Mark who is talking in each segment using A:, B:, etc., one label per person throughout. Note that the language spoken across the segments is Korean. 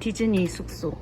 A: 디즈니 숙소.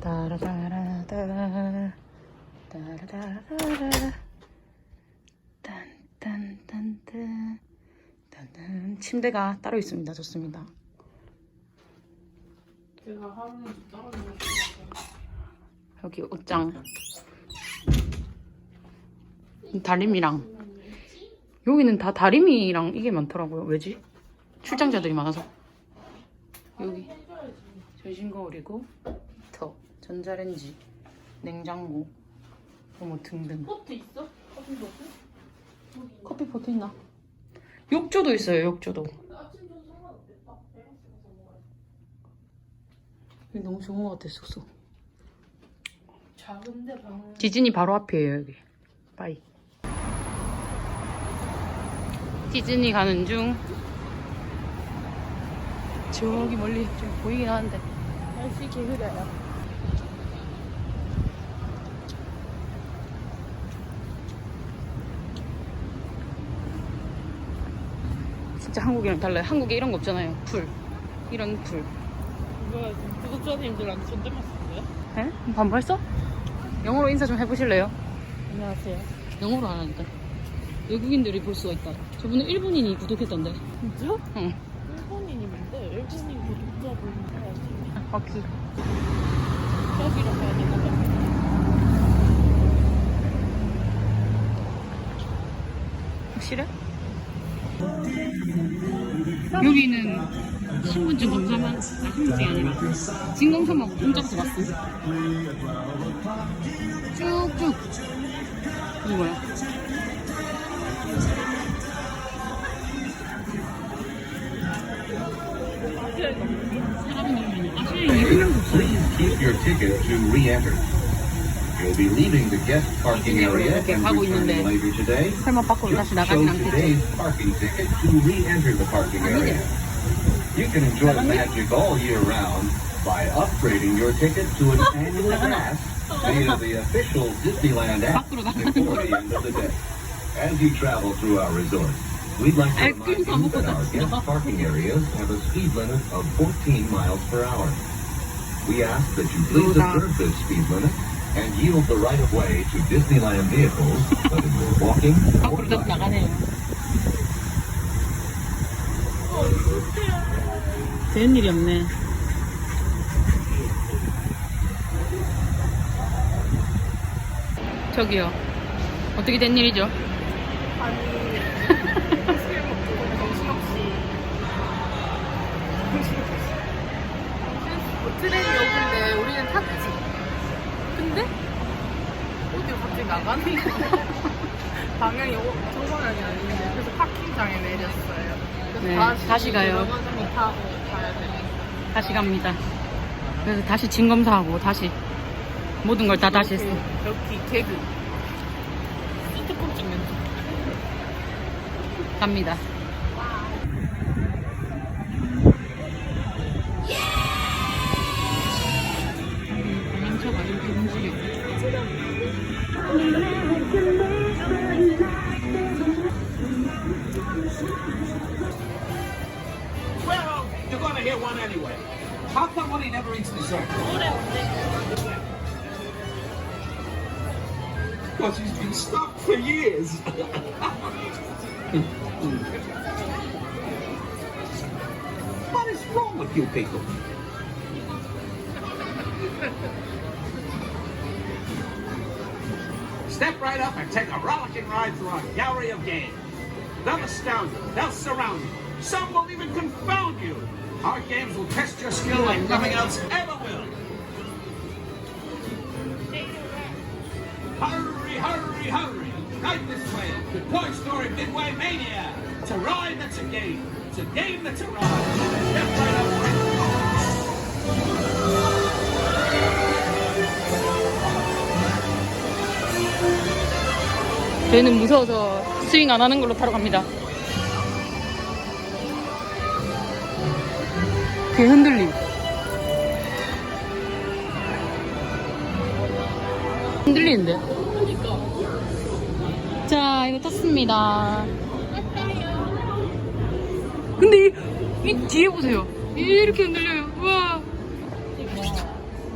A: 딴딴딴딴 딴딴 침대가 따로 있습니다. 좋습니다.
B: 제가 하루는
A: 여기 옷장 다림이랑 여기는 다 다림이랑 이게 많더라고요. 왜지? 출장자들이 많아서 여기. 전신 거울이고 터 전자레인지 냉장고. 뭐 등등.
B: 포트 있어? 커피 포트?
A: 커피 포트 있나? 욕조도 있어요. 욕조도. 여기 너무 좋은 것 같아 숙소
B: 작은데 방
A: 디즈니 바로 앞이에요 여기. 빠이. 디즈니 가는 중 저기 멀리 좀 보이긴 하는데
B: 날씨 개그래요.
A: 진짜 한국이랑 달라요 한국에 이런 거 없잖아요 풀 이런 풀
B: 뭐야 지금 구독자님들한테 존댓말 쓰는데요?
A: 에? 반발써? 영어로 인사 좀 해보실래요?
B: 안녕하세요.
A: 영어로 안 하니까 외국인들이 볼 수가 있다 저번에 일본인이 구독했던데
B: 진짜?
A: 응
B: 일본인인데 일본인 구독자분 해야지.
A: 바퀴
B: 여기로 가야 봐.
A: 확실해? 여기는 신분증 검사만 아, 신분증이 아니라 진검사만 공짜로 왔어 쭉쭉 이거 뭐야? 사람 이름이 아시아인 한 명도 없어
C: Keep your ticket to re-enter. You'll be leaving the guest parking area
A: 이렇게
C: and
A: 가고
C: returning
A: 있는데
C: later today.
A: 설마 밖으로 다시
C: Just
A: 나가진
C: show
A: 않겠지?
C: today's parking ticket to re-enter the parking area. You can enjoy magic all year round by upgrading your ticket to an annual pass via the official Disneyland app
A: 밖으로 나가는
C: before the end of the day. As you travel through our resort, we'd like to
A: 아이스크림
C: remind you that our
A: 사
C: guest
A: 먹고
C: parking areas have a speed limit of 14 miles per hour. We ask that you please
A: Luda.
C: observe this speed limit and yield the right of way to Disneyland vehicles, whether you're walking or
A: 밖으로 다시
C: driving.
A: 나가네요 되는 일이 없네 저기요 어떻게 된 일이죠?
B: 나가는 방향이 오- 저 방향이 아닌데 그래서 파킹장에 내렸어요. 그래서
A: 네,
B: 다시,
A: 가요.
B: 타고 가야 돼
A: 다시 갑니다. 그래서 다시 진검사하고 다시 모든 걸 다 다시 했어
B: 여기 개그. 시트콤 찍는 중.
A: 갑니다
D: Because he's been stuck for years. what is wrong with you people? Step right up and take a rollicking ride through our gallery of games. They'll astound you. They'll surround you. Some will even confound you. Our games will test your skill like nothing else ever hurry, hurry. Right this way to Toy Story Midway Mania. A ride that's a game. It's a game that's a ride. Step right up.
A: 저희는 무서워서 스윙 안 하는 걸로 타러 갑니다. 그 흔들림. 흔들리는데? 자, 이거 탔습니다. 근데 이, 이 뒤에 보세요. 이렇게 흔들려요. 우와.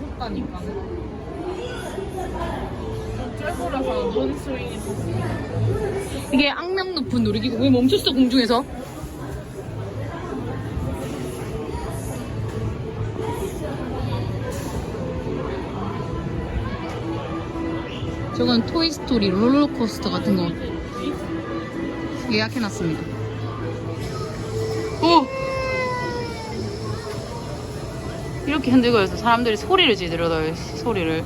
B: 무섭다니까. 좀 쫄보라서 논스윙이
A: 이게 악명 높은 놀이기구. 왜 멈췄어, 공중에서? 저건 토이스토리 롤러코스터 같은 거 예약해놨습니다. 오! 이렇게 흔들고 해서 사람들이 소리를 지르더라고요, 소리를.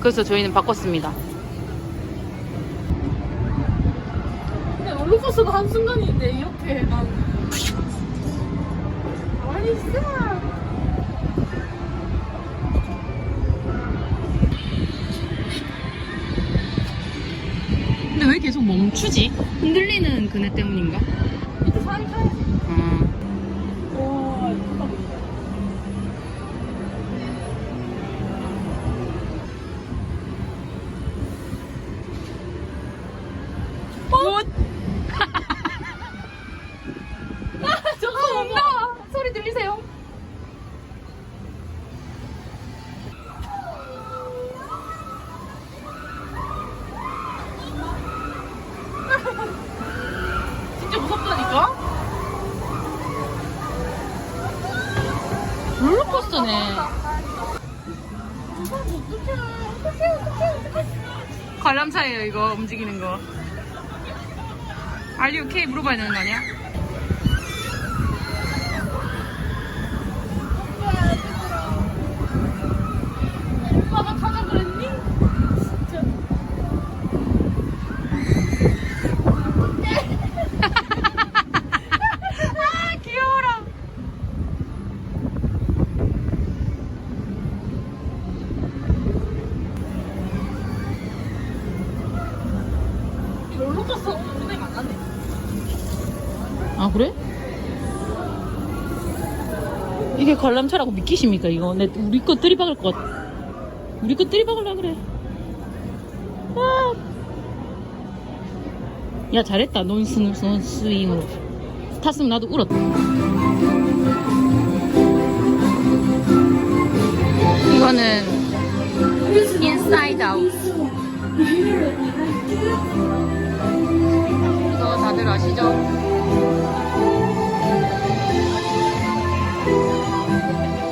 A: 그래서 저희는 바꿨습니다.
B: 근데 롤러코스터가 한순간인데 이렇게 난 아니 진
A: 왜 계속 멈추지? 흔들리는 그네 때문인가?
B: 밑에
A: 관람차예요, 이거 움직이는 거. You okay? 물어봐야 되는 거 아니야? 이게 관람차라고 믿기십니까, 이거? 내, 우리 거 들이박을 것 같아. 우리 거 들이박을라 그래. 아. 야, 잘했다. 논스, 논스윙으로. 탔으면 나도 울었다. 이거는 인사이드 아웃. 이거 다들 아시죠?
B: 여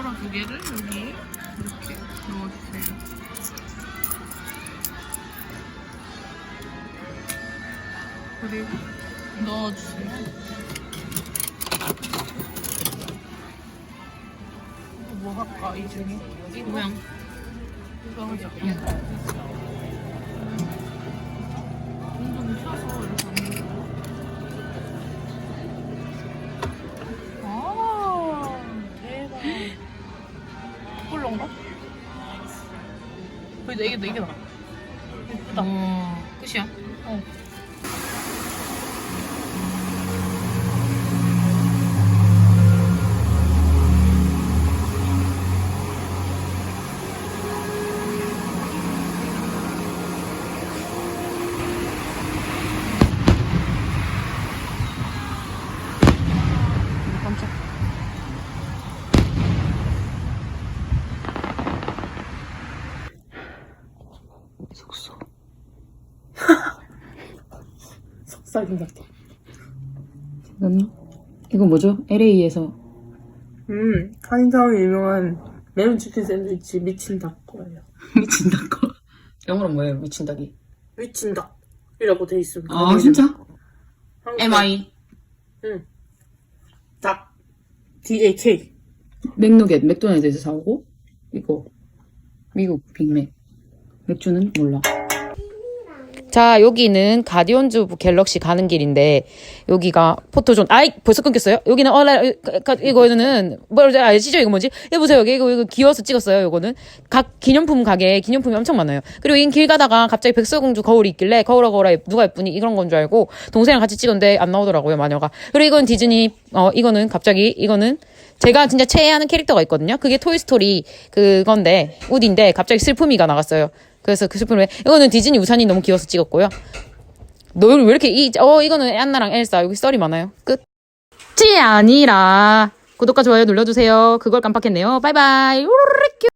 B: 털어 두 개를 여기 이렇게 넣어주세요 그리고 넣어주세요 이거 뭐 할까 이 중에? 이거
A: 모양.
B: 이거 하자 둥 그래도 이게 속삭임 같아.
A: 이건 이거 뭐죠? LA에서
B: 음, 한성이 유명한 매운 치킨 샌드위치 미친 닭 거예요.
A: 미친 닭 거. 영어로 뭐예요? 미친 닭이.
B: 미친 닭이라고 돼 있습니다.
A: 아 진짜?
B: 한국-
A: M I
B: 응. 닭. D A K.
A: 맥누겟 맥도날드에서 사오고 이거 미국 빅맥 맥주는 몰라. 자, 여기는 가디언즈 오브 갤럭시 가는 길인데, 여기가 포토존. 아이, 벌써 끊겼어요? 여기는, 어, 나, 가- 이거는, 뭐지, 아시죠? 이거 뭐지? 이거 보세요. 여기, 이거, 이거 귀여워서 찍었어요. 이거는. 각 기념품 가게에 기념품이 엄청 많아요. 그리고 이길 가다가 갑자기 백설공주 거울이 있길래, 거울아, 거울아, 누가 예쁘니? 이런 건 줄 알고, 동생이랑 같이 찍었는데 안 나오더라고요, 마녀가. 그리고 이건 디즈니, 어, 이거는 갑자기, 이거는, 제가 진짜 최애하는 캐릭터가 있거든요. 그게 토이스토리 그건데, 우디인데, 갑자기 슬픔이가 나갔어요. 그래서 그 슬픔을, 이거는 디즈니 우산이 너무 귀여워서 찍었고요. 너왜 이렇게, 이, 어, 이거는 안나랑 엘사. 여기 썰이 많아요. 끝. 지 아니라, 구독과 좋아요 눌러주세요. 그걸 깜빡했네요. 바이바이.